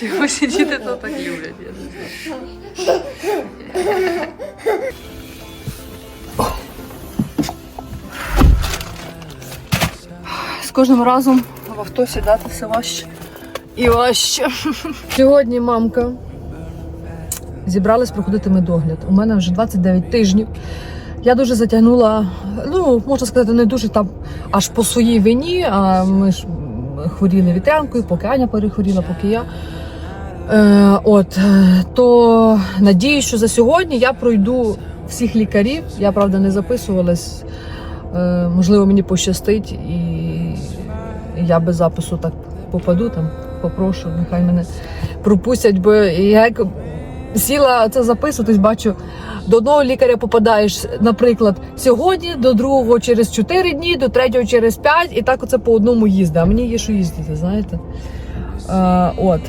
Чогось діти то так люблять, я не знаю. З кожним разом в авто сідати все важче і важче. Сьогодні мамка зібралась проходити медогляд. У мене вже 29 тижнів. Я дуже затягнула, ну можна сказати, не дуже там аж по своїй вині. А ми ж хворіли вітрянкою, поки Аня перехворіла, поки я. Е, от е, то надію, що за сьогодні я пройду всіх лікарів. Я правда не записувалась. Е, можливо, мені пощастить, і я без запису так попаду там. Попрошу, нехай мене пропустять, бо як сіла це записуватись, бачу, до одного лікаря попадаєш, наприклад, сьогодні, до другого через 4 дні, до третього через 5, і так оце по одному їздить. А мені є що їздити, знаєте. Е, от.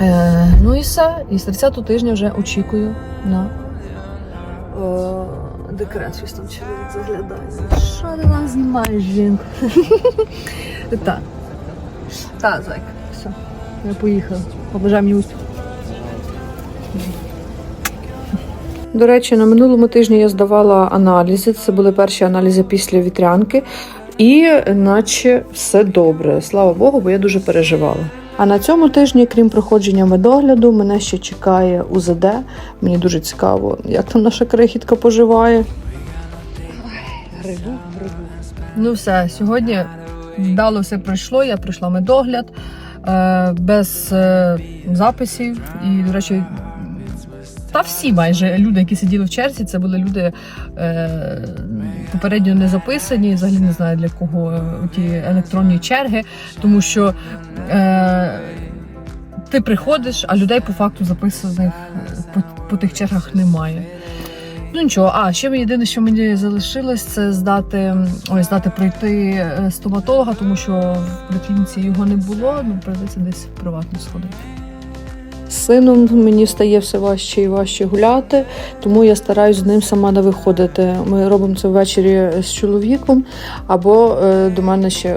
Е, ну і все. І з 30 тижня вже очікую на е, декрет. Щось там чоловік заглядає. Що ти нам знімаєш, жінку? Так. Так, зайка, все. Я поїхала. Побажай мені успіху. До речі, на минулому тижні я здавала аналізи. Це були перші аналізи після вітрянки. І наче все добре. Слава Богу, бо я дуже переживала. А на цьому тижні, крім проходження медогляду, мене ще чекає УЗД. Мені дуже цікаво, як там наша крихітка поживає. Грибу, грибу. Ну все, сьогодні вдало все пройшло. Я пройшла медогляд е, без е, записів. І, до речі, та всі майже люди, які сиділи в черзі, це були люди е, попередньо не записані. Взагалі не знаю для кого е, ті електронні черги, тому що е, ти приходиш, а людей по факту записаних е, по, по тих чергах немає. Ну нічого, а ще єдине, що мені залишилось, це здати ой, здати пройти е, стоматолога, тому що в поліклініці його не було. Ну прийдеться десь приватно сходити. З сином мені стає все важче і важче гуляти, тому я стараюсь з ним сама не виходити. Ми робимо це ввечері з чоловіком, або е, до мене ще,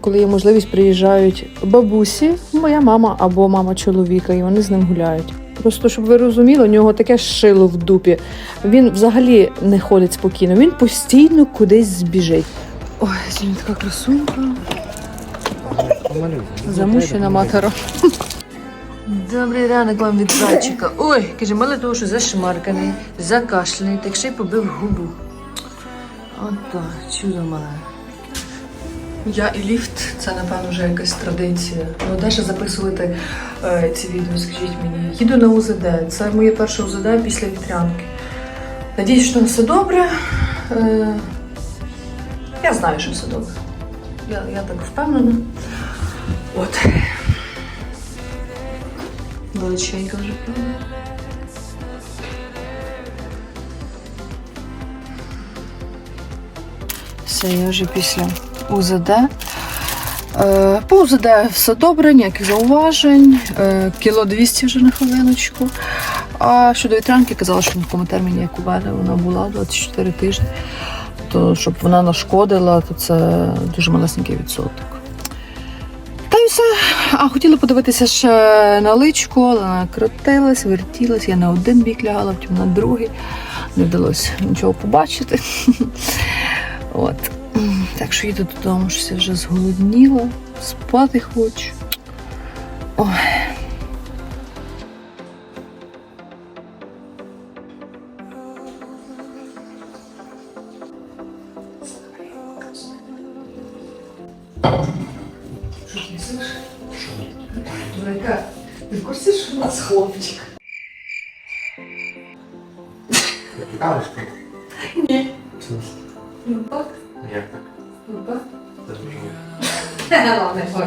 коли є можливість, приїжджають бабусі, моя мама або мама чоловіка, і вони з ним гуляють. Просто щоб ви розуміли, у нього таке шило в дупі. Він взагалі не ходить спокійно, він постійно кудись збіжить. Ой, сьогодні така красунька. Замущена матера. Добрий ранок вам від зайчика. Ой, каже, мало того, що зашмарканий, закашляний, так ще й побив губу. Ото, чудо мале. Я і ліфт, це напевно вже якась традиція. Ну, де ще записувати е, ці відео, скажіть мені. Їду на УЗД. Це моє перше УЗД після вітрянки. Надіюсь, що все добре. Е, я знаю, що все добре. Я, я так впевнена. От. Величенька вже правда. Все, я вже після УЗД. Е, По УЗД все добре, ніяких зауважень. Е, Кіло 200 вже на хвилиночку. А щодо вітрянки казала, що в такому терміні, як у мене, вона була 24 тижні. То щоб вона нашкодила, то це дуже малесенький відсоток. А хотіла подивитися ще на личку, але вона крутилась, вертілась. Я на один бік лягала, потім на другий. Не вдалося нічого побачити. От. Так що їду додому, що я вже зголодніла, спати хочу. Ой. Ти в курсі, що у нас хлопчик? Кавочка. Ні. Ну так, як так? ну так. Це дуже Ладно, ой.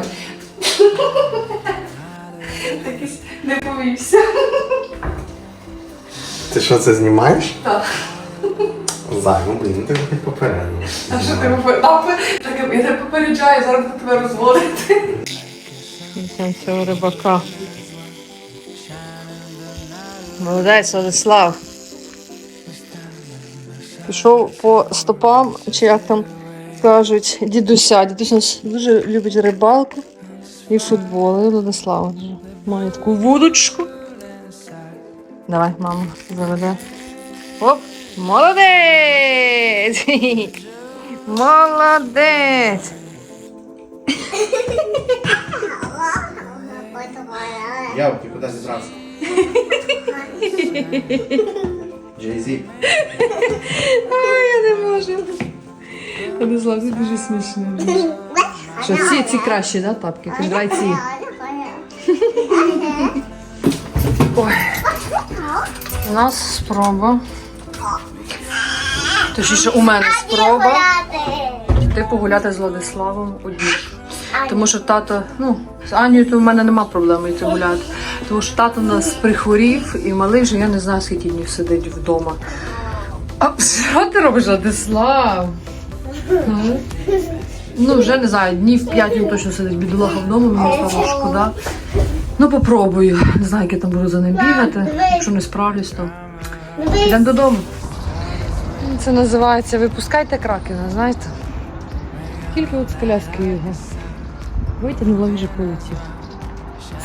Такий не повівся. Ти що це знімаєш? Так. Зай, ну блін, ти ж не попередньо. А що ти попереджаєш? Так, я тебе попереджаю, зараз буду тебе розводити. Там цього рибака. Молодець, Владислав. Пішов по стопам, чи як там кажуть, дідуся. Дідусь нас дуже любить рибалку і футбол, і Владислава дуже. має таку вудочку. Давай, мама, заведе. Оп! Молодець! Молодець! Явки, куди зібрався? Джей-Зі. Ай, я не можу. Владислав, це дуже смішно. Що, ці, ці кращі, да, тапки? Ти давай ці. Ой. У нас спроба. Точніше, у мене спроба піти погуляти з Владиславом у. Тому що тато, ну, з Анією то в мене нема проблеми йти гуляти. Тому що тато нас прихворів і малий вже я не знаю, скільки днів сидить вдома. А що ти робиш, Владислав? Ну, вже не знаю, днів 5 він точно сидить бідолаха вдома, мені стало шкода. Ну, попробую. Не знаю, як я там буду за ним бігати. Якщо не справлюсь, то йдемо додому. Це називається Випускайте кракена, знаєте? Тільки от з коляски його. Витягнула, вже полетів.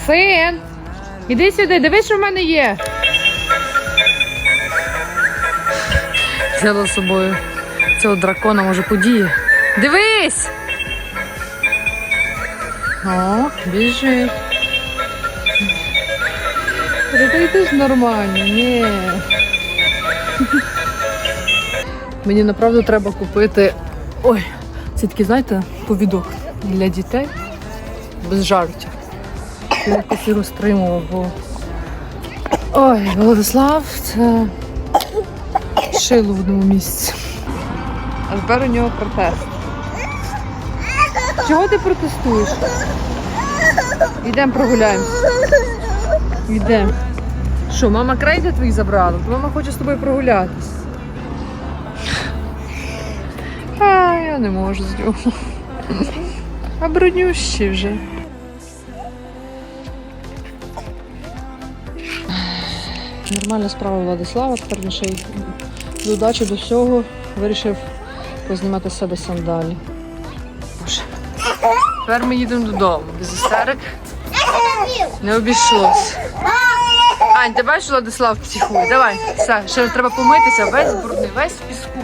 Син! Іди сюди, дивись, що в мене є. Взяла з собою цього дракона, може, подіє. Дивись! О, біжить. Та йди ж нормально, ні. Мені направду треба купити. Ой, це такий, знаєте, повідок для дітей без жартів. Я якось і розтримував, бо. Ой, Владислав, це шило в одному місці. А тепер у нього протест. Чого ти протестуєш? Йдемо прогуляємося. Йдемо. Що, мама крейди твої забрала? Мама хоче з тобою прогулятися. А, я не можу з нього. А бруднющий вже. Нормальна справа Владислава, тепер він ще й до всього вирішив познімати з себе сандалі. Боже. Тепер ми їдемо додому. Без істерик не обійшлось. Ань, ти бачиш, Владислав психує? Давай, все, ще треба помитися, весь брудний, весь в піску.